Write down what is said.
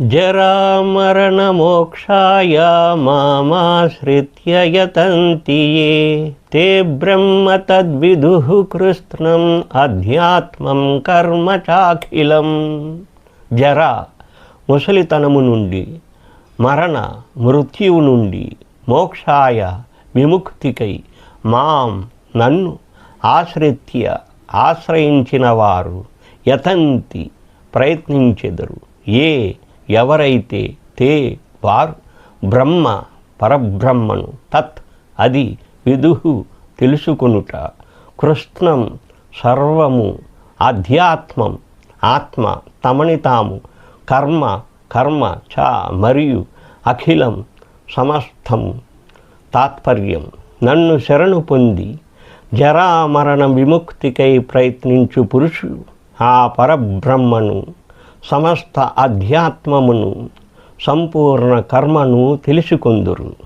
జరామరణమోక్షాయ మామాశ్రిత్య యతంతి ఏ తే బ్రహ్మ తద్విదు కృష్ణం అధ్యాత్మం కర్మ చాఖిలం జర ముసలితనము నుండి మరణ మృత్యువు నుండి మోక్షాయ విముక్తికై మాం నన్ను ఆశ్రిత్య ఆశ్రయించిన వారు యతంతి ప్రయత్నించెదరు. ఏ ఎవరైతే తే వారు బ్రహ్మ పరబ్రహ్మను తత్ అది విదుహు తెలుసుకొనుట కృష్ణం సర్వము ఆధ్యాత్మం ఆత్మ తమని తాము కర్మ కర్మ చ మరియు అఖిలం సమస్తము తాత్పర్యం. నన్ను శరణు పొంది జరామరణ విముక్తికై ప్రయత్నించు పురుషులు ఆ పరబ్రహ్మను సమస్త అధ్యాత్మమును సంపూర్ణ కర్మను తెలుసుకొందురు.